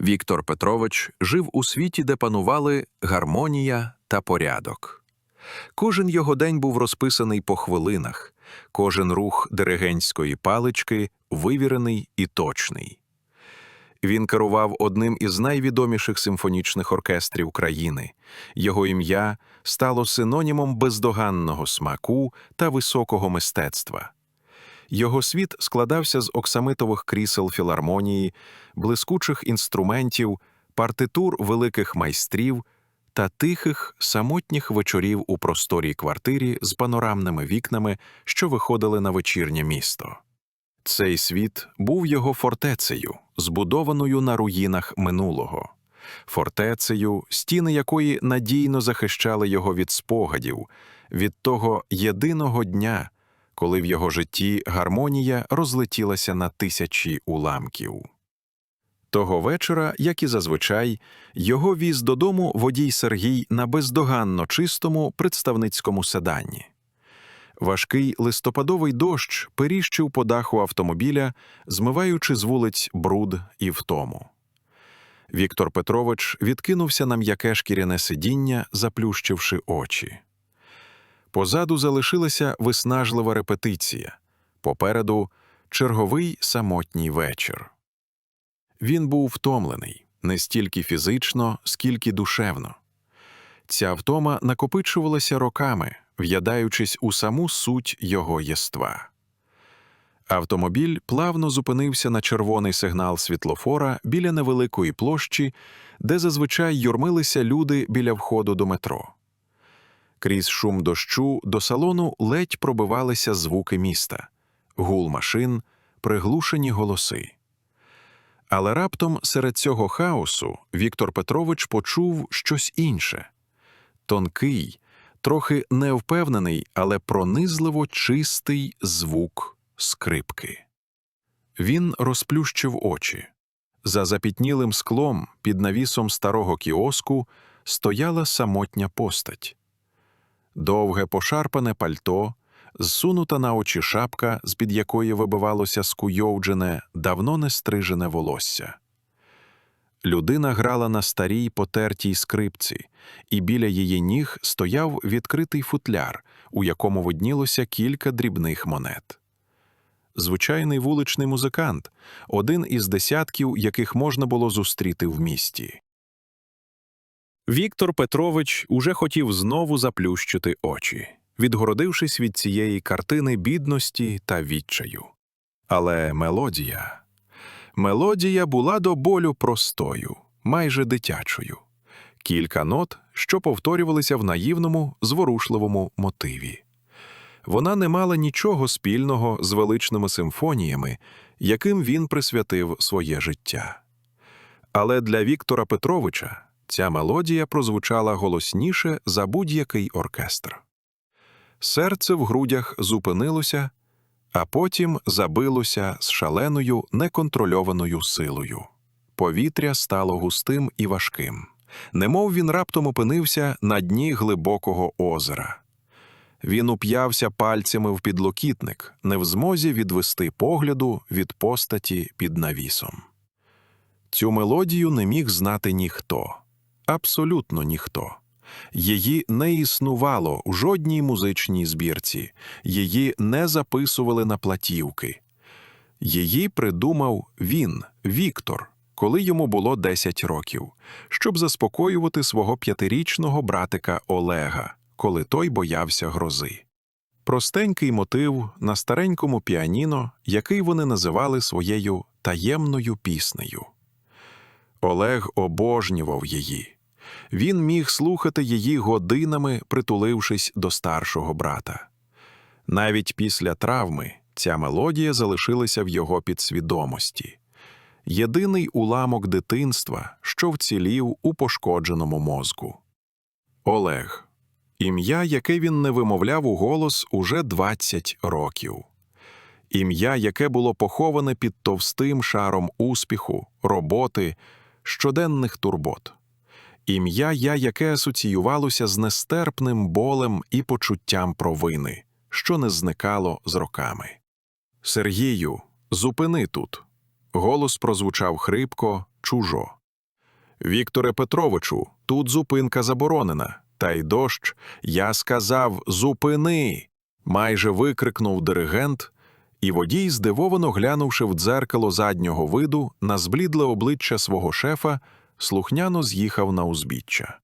Віктор Петрович жив у світі, де панували гармонія та порядок. Кожен його день був розписаний по хвилинах, кожен рух диригентської палички вивірений і точний. Він керував одним із найвідоміших симфонічних оркестрів країни. Його ім'я стало синонімом бездоганного смаку та високого мистецтва. Його світ складався з оксамитових крісел філармонії, блискучих інструментів, партитур великих майстрів та тихих самотніх вечорів у просторій квартирі з панорамними вікнами, що виходили на вечірнє місто. Цей світ був його фортецею, збудованою на руїнах минулого, фортецею, стіни якої надійно захищали його від спогадів, від того єдиного дня, коли в його житті гармонія розлетілася на тисячі уламків. Того вечора, як і зазвичай, його віз додому водій Сергій на бездоганно чистому представницькому седанні. Важкий листопадовий дощ періщив по даху автомобіля, змиваючи з вулиць бруд і втому. Віктор Петрович відкинувся на м'яке шкіряне сидіння, заплющивши очі. Позаду залишилася виснажлива репетиція, попереду черговий самотній вечір. Він був втомлений не стільки фізично, скільки душевно. Ця втома накопичувалася роками, в'ядаючись у саму суть його єства. Автомобіль плавно зупинився на червоний сигнал світлофора біля невеликої площі, де зазвичай юрмилися люди біля входу до метро. Крізь шум дощу до салону ледь пробивалися звуки міста, гул машин, приглушені голоси. Але раптом серед цього хаосу Віктор Петрович почув щось інше тонкий, трохи невпевнений, але пронизливо чистий звук скрипки. Він розплющив очі. За запітнілим склом під навісом старого кіоску стояла самотня постать. Довге пошарпане пальто, зсунута на очі шапка, з-під якої вибивалося скуйовджене, давно не стрижене волосся. Людина грала на старій потертій скрипці, і біля її ніг стояв відкритий футляр, у якому виднілося кілька дрібних монет. Звичайний вуличний музикант, один із десятків, яких можна було зустріти в місті. Віктор Петрович уже хотів знову заплющити очі, відгородившись від цієї картини бідності та відчаю. Але мелодія. Мелодія була до болю простою, майже дитячою. Кілька нот, що повторювалися в наївному, зворушливому мотиві. Вона не мала нічого спільного з величними симфоніями, яким він присвятив своє життя. Але для Віктора Петровича ця мелодія прозвучала голосніше за будь-який оркестр. Серце в грудях зупинилося, а потім забилося з шаленою неконтрольованою силою. Повітря стало густим і важким, немов він раптом опинився на дні глибокого озера. Він уп'явся пальцями в підлокітник, не в змозі відвести погляду від постаті під навісом. Цю мелодію не міг знати ніхто, абсолютно ніхто. Її не існувало у жодній музичній збірці, її не записували на платівки. Її придумав він, Віктор, коли йому було 10 років, щоб заспокоювати свого п'ятирічного братика Олега, коли той боявся грози. Простенький мотив на старенькому піаніно, який вони називали своєю таємною піснею. Олег обожнював її. Він міг слухати її годинами, притулившись до старшого брата. Навіть після травми ця мелодія залишилася в його підсвідомості. Єдиний уламок дитинства, що вцілів у пошкодженому мозку. Олег ім'я, яке він не вимовляв у голос уже 20 років. Ім'я, яке було поховане під товстим шаром успіху, роботи, щоденних турбот. Ім'я, я, яке асоціювалося з нестерпним болем і почуттям провини, що не зникало з роками. Сергію, зупини тут. Голос прозвучав хрипко, чужо. Вікторе Петровичу, тут зупинка заборонена. Та й дощ, я сказав зупини. майже викрикнув диригент, і водій, здивовано глянувши в дзеркало заднього виду на зблідле обличчя свого шефа, слухняно з'їхав на узбіччя.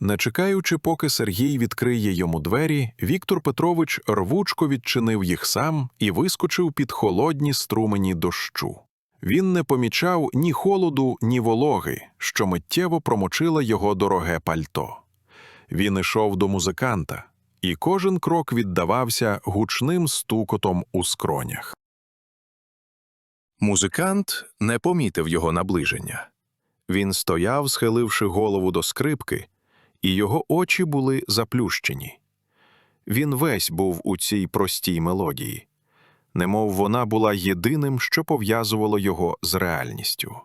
Не чекаючи, поки Сергій відкриє йому двері, Віктор Петрович рвучко відчинив їх сам і вискочив під холодні струмені дощу. Він не помічав ні холоду, ні вологи, що миттєво промочила його дороге пальто. Він ішов до музиканта, і кожен крок віддавався гучним стукотом у скронях. Музикант не помітив його наближення. Він стояв, схиливши голову до скрипки, і його очі були заплющені. Він весь був у цій простій мелодії, немов вона була єдиним, що пов'язувало його з реальністю.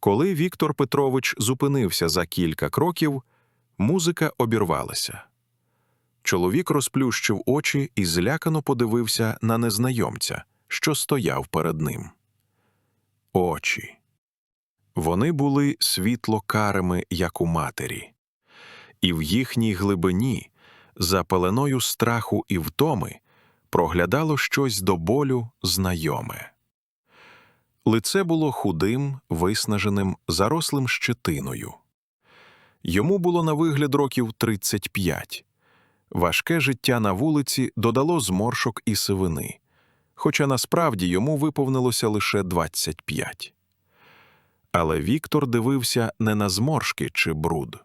Коли Віктор Петрович зупинився за кілька кроків, музика обірвалася. Чоловік розплющив очі і злякано подивився на незнайомця, що стояв перед ним. Очі. Вони були світло карими, як у матері, і в їхній глибині, за пеленою страху і втоми, проглядало щось до болю знайоме. Лице було худим, виснаженим, зарослим щетиною. Йому було на вигляд років 35. Важке життя на вулиці додало зморшок і сивини, хоча насправді йому виповнилося лише 25. Але Віктор дивився не на зморшки чи бруд.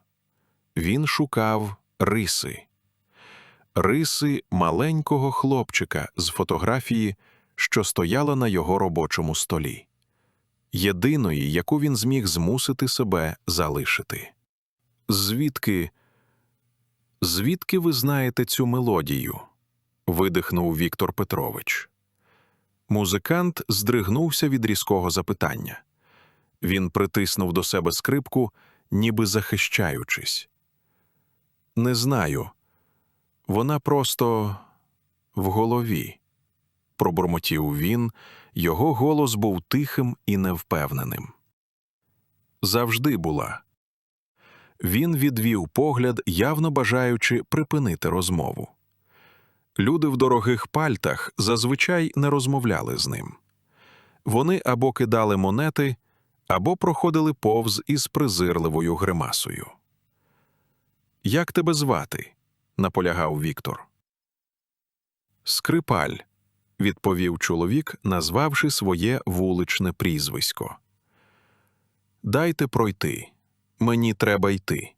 Він шукав риси. Риси маленького хлопчика з фотографії, що стояла на його робочому столі, єдиної, яку він зміг змусити себе залишити. Звідки, звідки ви знаєте цю мелодію? видихнув Віктор Петрович. Музикант здригнувся від різкого запитання. Він притиснув до себе скрипку, ніби захищаючись. Не знаю. Вона просто в голові, пробурмотів він, його голос був тихим і невпевненим. Завжди була. Він відвів погляд, явно бажаючи припинити розмову. Люди в дорогих пальтах зазвичай не розмовляли з ним. Вони або кидали монети, або проходили повз із презирливою гримасою. Як тебе звати? наполягав Віктор. Скрипаль, відповів чоловік, назвавши своє вуличне прізвисько. Дайте пройти. Мені треба йти.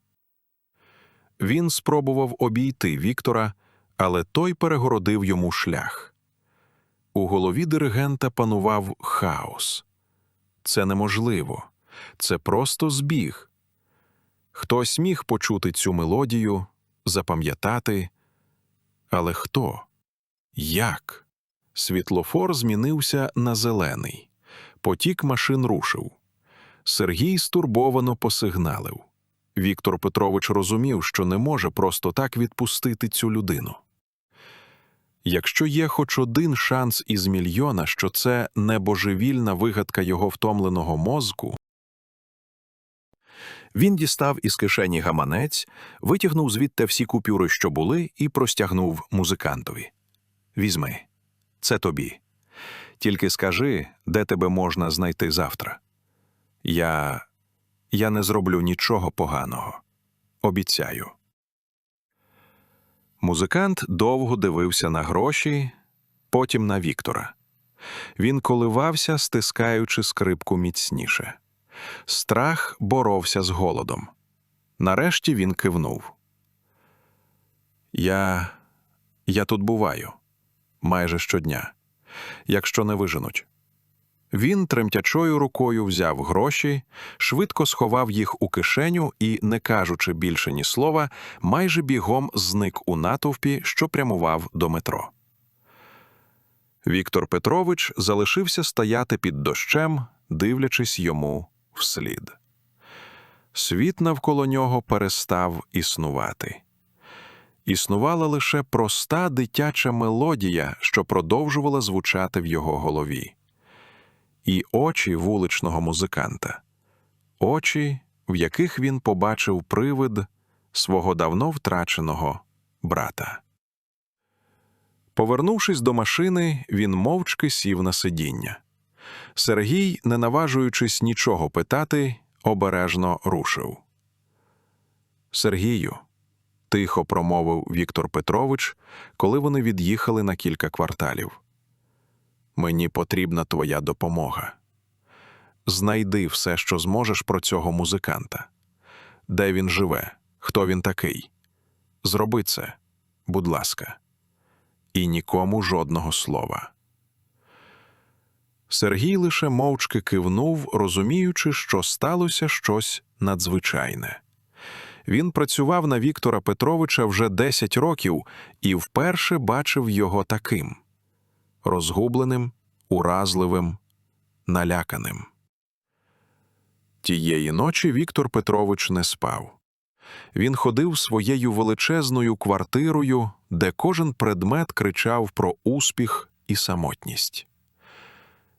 Він спробував обійти Віктора, але той перегородив йому шлях. У голові диригента панував хаос. Це неможливо, це просто збіг. Хтось міг почути цю мелодію, запам'ятати. Але хто? Як? Світлофор змінився на зелений. Потік машин рушив. Сергій стурбовано посигналив. Віктор Петрович розумів, що не може просто так відпустити цю людину. Якщо є хоч один шанс із мільйона, що це не божевільна вигадка його втомленого мозку, він дістав із кишені гаманець, витягнув звідти всі купюри, що були, і простягнув музикантові. Візьми, це тобі. Тільки скажи, де тебе можна знайти завтра. Я. Я не зроблю нічого поганого. Обіцяю. Музикант довго дивився на гроші, потім на Віктора. Він коливався, стискаючи скрипку міцніше. Страх боровся з голодом. Нарешті він кивнув. Я. Я тут буваю майже щодня, якщо не виженуть. Він тремтячою рукою взяв гроші, швидко сховав їх у кишеню і, не кажучи більше ні слова, майже бігом зник у натовпі, що прямував до метро. Віктор Петрович залишився стояти під дощем, дивлячись йому вслід. Світ навколо нього перестав існувати. Існувала лише проста дитяча мелодія, що продовжувала звучати в його голові і очі вуличного музиканта, очі, в яких він побачив привид свого давно втраченого брата. Повернувшись до машини, він мовчки сів на сидіння. Сергій, не наважуючись нічого питати, обережно рушив. Сергію, тихо промовив Віктор Петрович, коли вони від'їхали на кілька кварталів. Мені потрібна твоя допомога. Знайди все, що зможеш про цього музиканта. Де він живе, хто він такий. Зроби це, будь ласка, і нікому жодного слова. Сергій лише мовчки кивнув, розуміючи, що сталося щось надзвичайне. Він працював на Віктора Петровича вже 10 років і вперше бачив його таким розгубленим, уразливим, наляканим. Тієї ночі Віктор Петрович не спав. Він ходив своєю величезною квартирою, де кожен предмет кричав про успіх і самотність.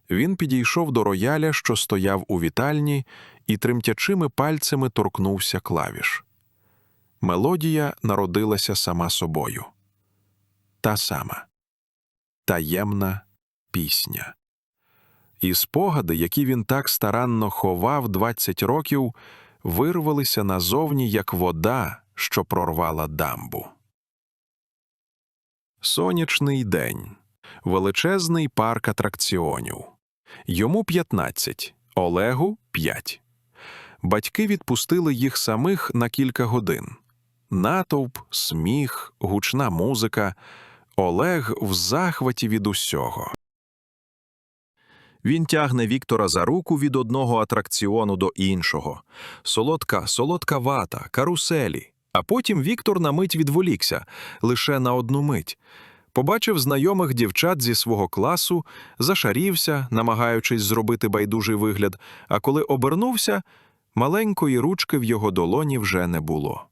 Він підійшов до рояля, що стояв у вітальні, і тремтячими пальцями торкнувся клавіш. Мелодія народилася сама собою. Та сама таємна пісня. І спогади, які він так старанно ховав 20 років, вирвалися назовні, як вода, що прорвала дамбу. Сонячний день. Величезний парк атракціонів. Йому 15, Олегу 5. Батьки відпустили їх самих на кілька годин. Натовп, сміх, гучна музика. Олег в захваті від усього. Він тягне Віктора за руку від одного атракціону до іншого. Солодка, солодка вата, каруселі. А потім Віктор на мить відволікся, лише на одну мить. Побачив знайомих дівчат зі свого класу, зашарівся, намагаючись зробити байдужий вигляд, а коли обернувся, маленької ручки в його долоні вже не було.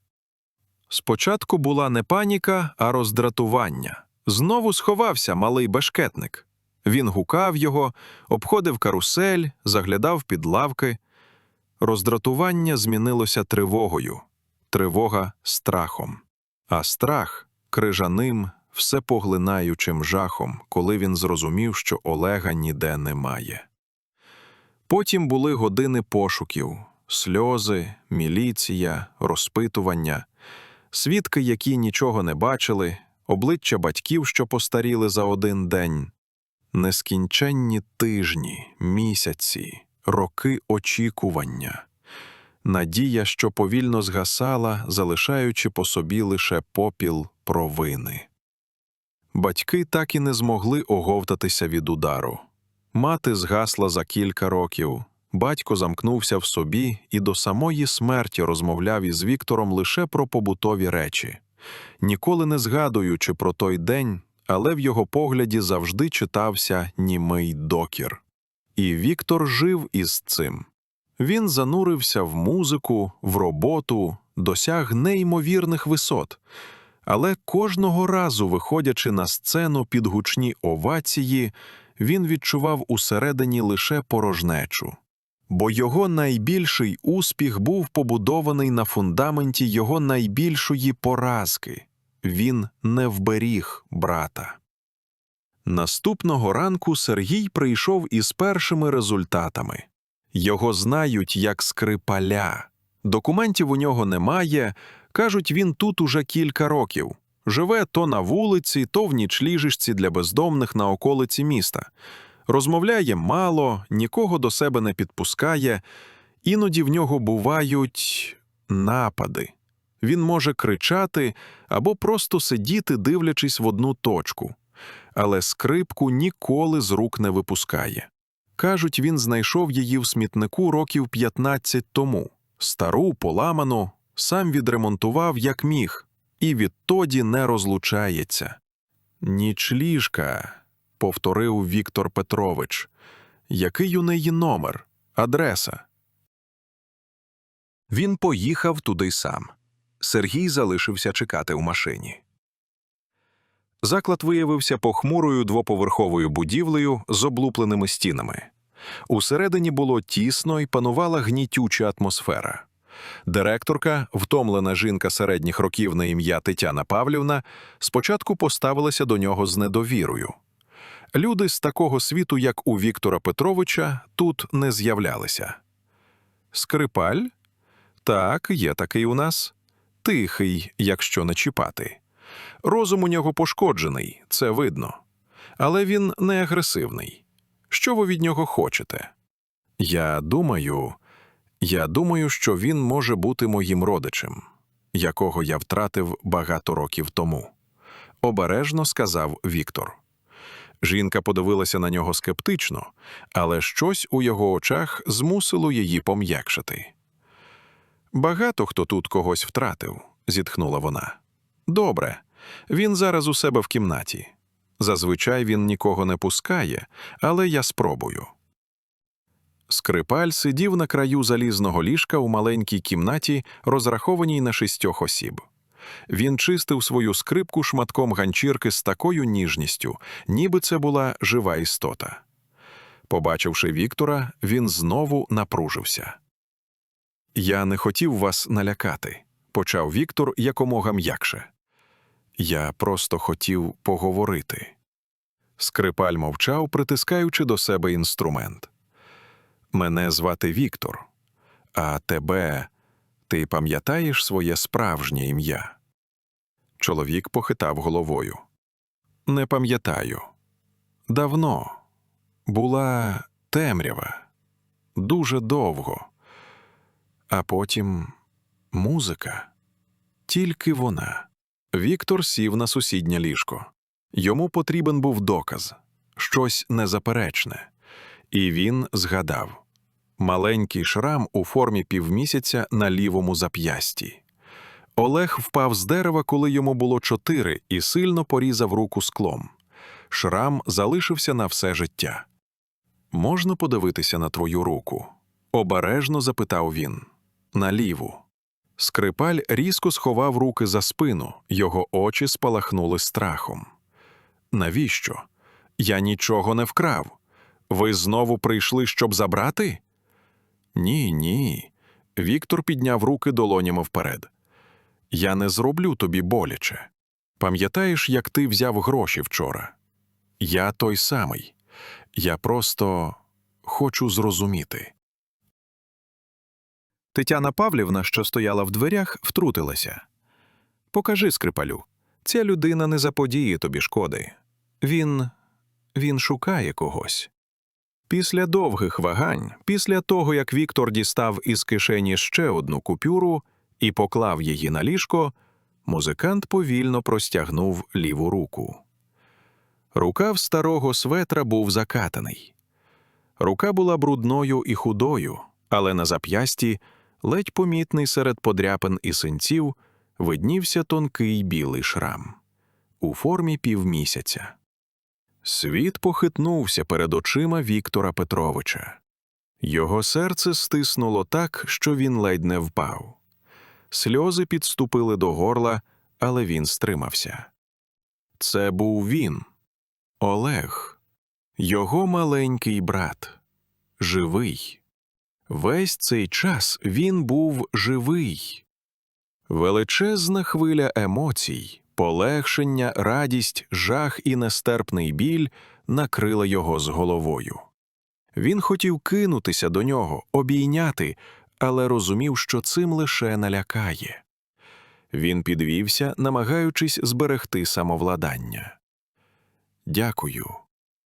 Спочатку була не паніка, а роздратування. Знову сховався малий бешкетник. Він гукав його, обходив карусель, заглядав під лавки. Роздратування змінилося тривогою, тривога страхом, а страх крижаним, всепоглинаючим жахом, коли він зрозумів, що Олега ніде немає. Потім були години пошуків, сльози, міліція, розпитування, свідки, які нічого не бачили, обличчя батьків, що постаріли за один день, нескінченні тижні, місяці, роки очікування, надія, що повільно згасала, залишаючи по собі лише попіл провини. Батьки так і не змогли оговтатися від удару. Мати згасла за кілька років. Батько замкнувся в собі і до самої смерті розмовляв із Віктором лише про побутові речі, ніколи не згадуючи про той день, але в його погляді завжди читався німий докір. І Віктор жив із цим. Він занурився в музику, в роботу, досяг неймовірних висот. Але кожного разу, виходячи на сцену під гучні овації, він відчував усередині лише порожнечу. Бо його найбільший успіх був побудований на фундаменті його найбільшої поразки він не вберіг брата. Наступного ранку Сергій прийшов із першими результатами його знають як скрипаля. Документів у нього немає. Кажуть, він тут уже кілька років. Живе то на вулиці, то в нічліжечці для бездомних на околиці міста. Розмовляє мало, нікого до себе не підпускає, іноді в нього бувають напади. Він може кричати або просто сидіти, дивлячись в одну точку, але скрипку ніколи з рук не випускає. Кажуть, він знайшов її в смітнику років 15 тому, стару, поламану, сам відремонтував як міг, і відтоді не розлучається. Нічліжка, повторив Віктор Петрович. Який у неї номер, адреса? Він поїхав туди сам. Сергій залишився чекати у машині. Заклад виявився похмурою двоповерховою будівлею з облупленими стінами. Усередині було тісно і панувала гнітюча атмосфера. Директорка, втомлена жінка середніх років на ім'я Тетяна Павлівна, спочатку поставилася до нього з недовірою. Люди з такого світу, як у Віктора Петровича, тут не з'являлися. Скрипаль? Так, є такий у нас. Тихий, якщо не чіпати. Розум у нього пошкоджений, це видно. Але він не агресивний. Що ви від нього хочете? Я думаю, я думаю, що він може бути моїм родичем, якого я втратив багато років тому. Обережно сказав Віктор. Жінка подивилася на нього скептично, але щось у його очах змусило її пом'якшити. Багато хто тут когось втратив, зітхнула вона. Добре, він зараз у себе в кімнаті. Зазвичай він нікого не пускає, але я спробую. Скрипаль сидів на краю залізного ліжка у маленькій кімнаті, розрахованій на шістьох осіб. Він чистив свою скрипку шматком ганчірки з такою ніжністю, ніби це була жива істота. Побачивши Віктора, він знову напружився. Я не хотів вас налякати, почав Віктор якомога м'якше. Я просто хотів поговорити. Скрипаль мовчав, притискаючи до себе інструмент. Мене звати Віктор, а тебе ти пам'ятаєш своє справжнє ім'я? Чоловік похитав головою. Не пам'ятаю. Давно була темрява, дуже довго. А потім музика. Тільки вона. Віктор сів на сусіднє ліжко. Йому потрібен був доказ, щось незаперечне. І він згадав маленький шрам у формі півмісяця на лівому зап'ясті. Олег впав з дерева, коли йому було чотири, і сильно порізав руку склом. Шрам залишився на все життя. Можна подивитися на твою руку? Обережно запитав він. На ліву. Скрипаль різко сховав руки за спину, його очі спалахнули страхом. Навіщо? Я нічого не вкрав. Ви знову прийшли, щоб забрати? Ні, ні. Віктор підняв руки долонями вперед. Я не зроблю тобі боляче. Пам'ятаєш, як ти взяв гроші вчора? Я той самий. Я просто хочу зрозуміти. Тетяна Павлівна, що стояла в дверях, втрутилася. Покажи скрипалю. Ця людина не заподіє тобі шкоди. Він. він шукає когось. Після довгих вагань, після того, як Віктор дістав із кишені ще одну купюру і поклав її на ліжко, музикант повільно простягнув ліву руку. Рукав старого светра був закатаний. Рука була брудною і худою, але на зап'ясті, ледь помітний серед подряпин і синців, виднівся тонкий білий шрам у формі півмісяця. Світ похитнувся перед очима Віктора Петровича. Його серце стиснуло так, що він ледь не впав. Сльози підступили до горла, але він стримався. Це був він, Олег, його маленький брат, живий. Весь цей час він був живий. Величезна хвиля емоцій, полегшення, радість, жах і нестерпний біль накрила його з головою. Він хотів кинутися до нього, обійняти, але розумів, що цим лише налякає. Він підвівся, намагаючись зберегти самовладання. Дякую.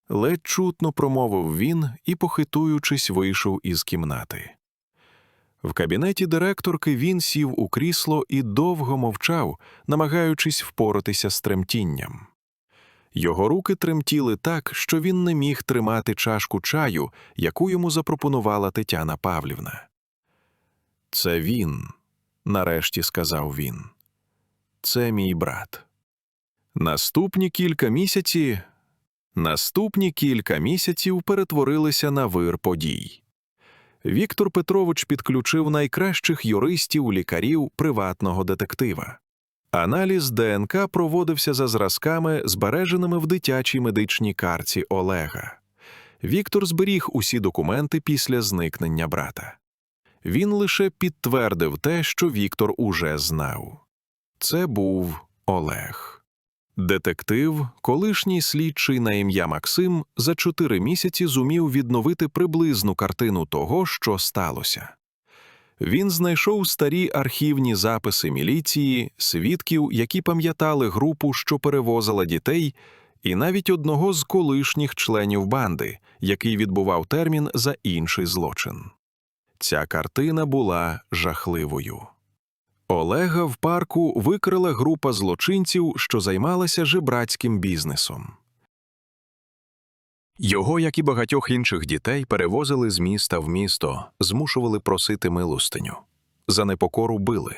Ледь чутно промовив він і, похитуючись, вийшов із кімнати. В кабінеті директорки він сів у крісло і довго мовчав, намагаючись впоратися з тремтінням. Його руки тремтіли так, що він не міг тримати чашку чаю, яку йому запропонувала Тетяна Павлівна. Це він, нарешті сказав він. Це мій брат. Наступні кілька місяців Наступні кілька місяців перетворилися на вир подій. Віктор Петрович підключив найкращих юристів, лікарів, приватного детектива. Аналіз ДНК проводився за зразками, збереженими в дитячій медичній карці Олега. Віктор зберіг усі документи після зникнення брата. Він лише підтвердив те, що Віктор уже знав. Це був Олег. Детектив, колишній слідчий на ім'я Максим, за чотири місяці зумів відновити приблизну картину того, що сталося. Він знайшов старі архівні записи міліції, свідків, які пам'ятали групу, що перевозила дітей, і навіть одного з колишніх членів банди, який відбував термін за інший злочин. Ця картина була жахливою. Олега в парку викрила група злочинців, що займалася жебрацьким бізнесом. Його, як і багатьох інших дітей, перевозили з міста в місто, змушували просити милостиню. За непокору били.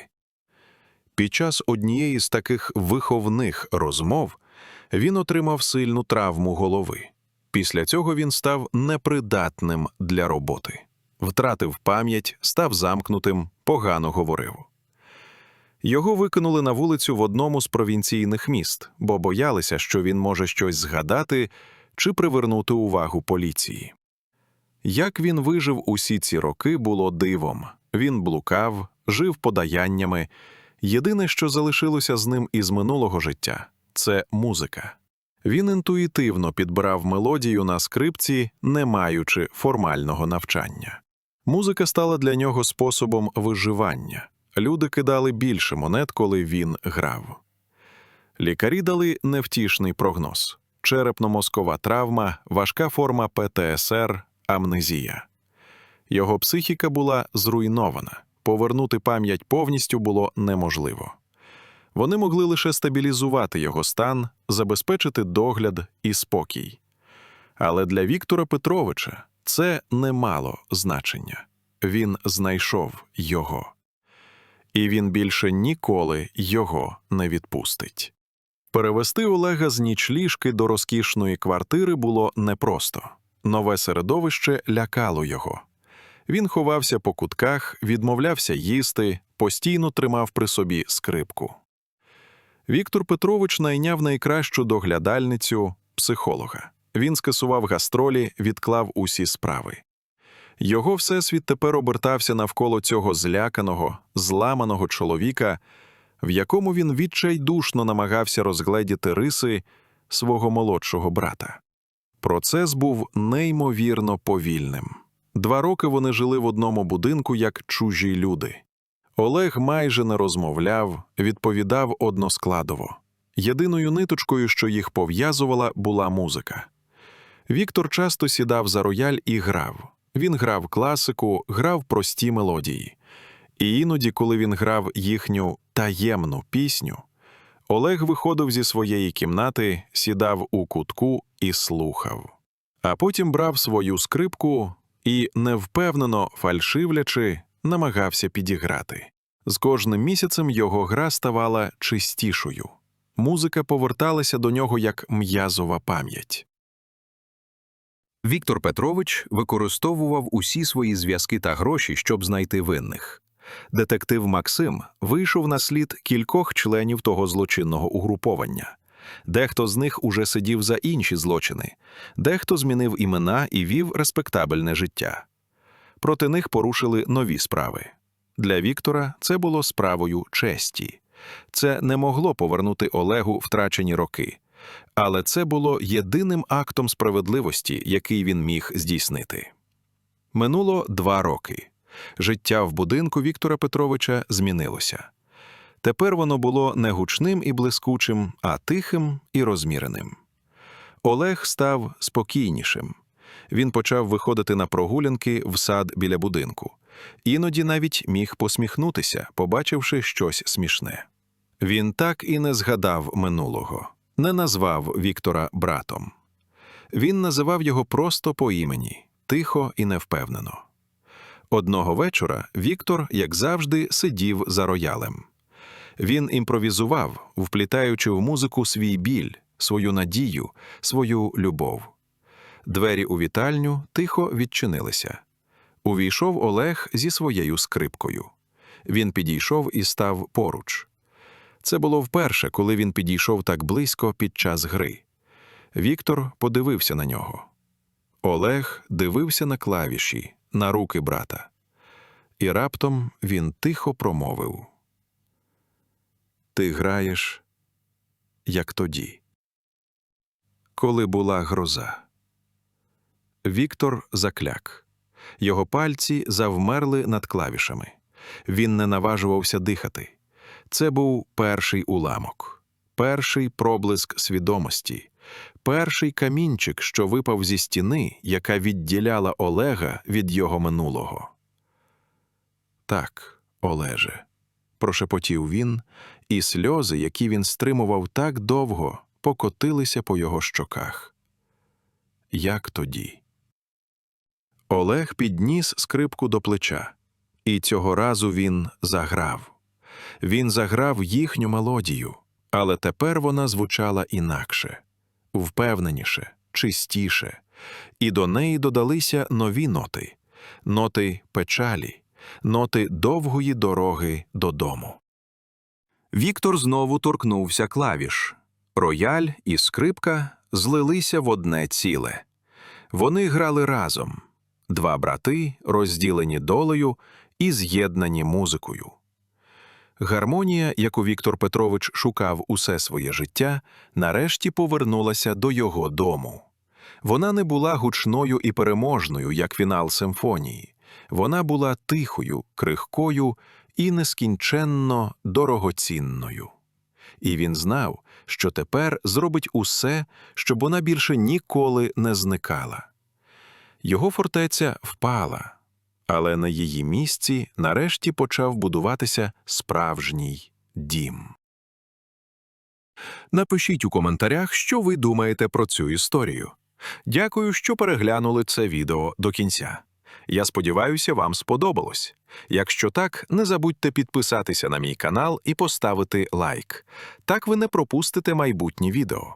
Під час однієї з таких виховних розмов він отримав сильну травму голови. Після цього він став непридатним для роботи, втратив пам'ять, став замкнутим, погано говорив. Його викинули на вулицю в одному з провінційних міст, бо боялися, що він може щось згадати чи привернути увагу поліції. Як він вижив усі ці роки, було дивом. Він блукав, жив подаяннями. Єдине, що залишилося з ним із минулого життя, це музика. Він інтуїтивно підбирав мелодію на скрипці, не маючи формального навчання. Музика стала для нього способом виживання. Люди кидали більше монет, коли він грав. Лікарі дали невтішний прогноз: черепно-мозкова травма, важка форма ПТСР, амнезія. Його психіка була зруйнована, повернути пам'ять повністю було неможливо. Вони могли лише стабілізувати його стан, забезпечити догляд і спокій. Але для Віктора Петровича це не мало значення він знайшов його і він більше ніколи його не відпустить. Перевести Олега з нічліжки до розкішної квартири було непросто. Нове середовище лякало його. Він ховався по кутках, відмовлявся їсти, постійно тримав при собі скрипку. Віктор Петрович найняв найкращу доглядальницю психолога. Він скасував гастролі, відклав усі справи. Його всесвіт тепер обертався навколо цього зляканого, зламаного чоловіка, в якому він відчайдушно намагався розгледіти риси свого молодшого брата. Процес був неймовірно повільним. Два роки вони жили в одному будинку як чужі люди. Олег майже не розмовляв, відповідав односкладово. Єдиною ниточкою, що їх пов'язувала, була музика. Віктор часто сідав за рояль і грав. Він грав класику, грав прості мелодії. І іноді, коли він грав їхню таємну пісню, Олег виходив зі своєї кімнати, сідав у кутку і слухав. А потім брав свою скрипку і, невпевнено фальшивлячи, намагався підіграти. З кожним місяцем його гра ставала чистішою. Музика поверталася до нього як м'язова пам'ять. Віктор Петрович використовував усі свої зв'язки та гроші, щоб знайти винних. Детектив Максим вийшов на слід кількох членів того злочинного угруповання. Дехто з них уже сидів за інші злочини, дехто змінив імена і вів респектабельне життя. Проти них порушили нові справи. Для Віктора це було справою честі. Це не могло повернути Олегу втрачені роки але це було єдиним актом справедливості, який він міг здійснити. Минуло два роки. Життя в будинку Віктора Петровича змінилося. Тепер воно було не гучним і блискучим, а тихим і розміреним. Олег став спокійнішим. Він почав виходити на прогулянки в сад біля будинку, іноді навіть міг посміхнутися, побачивши щось смішне. Він так і не згадав минулого не назвав Віктора братом. Він називав його просто по імені, тихо і невпевнено. Одного вечора Віктор, як завжди, сидів за роялем. Він імпровізував, вплітаючи в музику свій біль, свою надію, свою любов. Двері у вітальню тихо відчинилися. Увійшов Олег зі своєю скрипкою. Він підійшов і став поруч. Це було вперше, коли він підійшов так близько під час гри. Віктор подивився на нього. Олег дивився на клавіші, на руки брата. І раптом він тихо промовив: Ти граєш, як тоді. Коли була гроза. Віктор закляк. Його пальці завмерли над клавішами. Він не наважувався дихати. Це був перший уламок, перший проблиск свідомості, перший камінчик, що випав зі стіни, яка відділяла Олега від його минулого. Так, Олеже, прошепотів він, і сльози, які він стримував так довго, покотилися по його щоках. Як тоді? Олег підніс скрипку до плеча, і цього разу він заграв. Він заграв їхню мелодію, але тепер вона звучала інакше, впевненіше, чистіше, і до неї додалися нові ноти ноти печалі, ноти довгої дороги додому. Віктор знову торкнувся клавіш. Рояль і скрипка злилися в одне ціле. Вони грали разом два брати, розділені долею і з'єднані музикою. Гармонія, яку Віктор Петрович шукав усе своє життя, нарешті повернулася до його дому. Вона не була гучною і переможною, як фінал симфонії. Вона була тихою, крихкою і нескінченно дорогоцінною. І він знав, що тепер зробить усе, щоб вона більше ніколи не зникала. Його фортеця впала, але на її місці нарешті почав будуватися справжній дім. Напишіть у коментарях, що ви думаєте про цю історію. Дякую, що переглянули це відео до кінця. Я сподіваюся, вам сподобалось. Якщо так, не забудьте підписатися на мій канал і поставити лайк. Так ви не пропустите майбутні відео.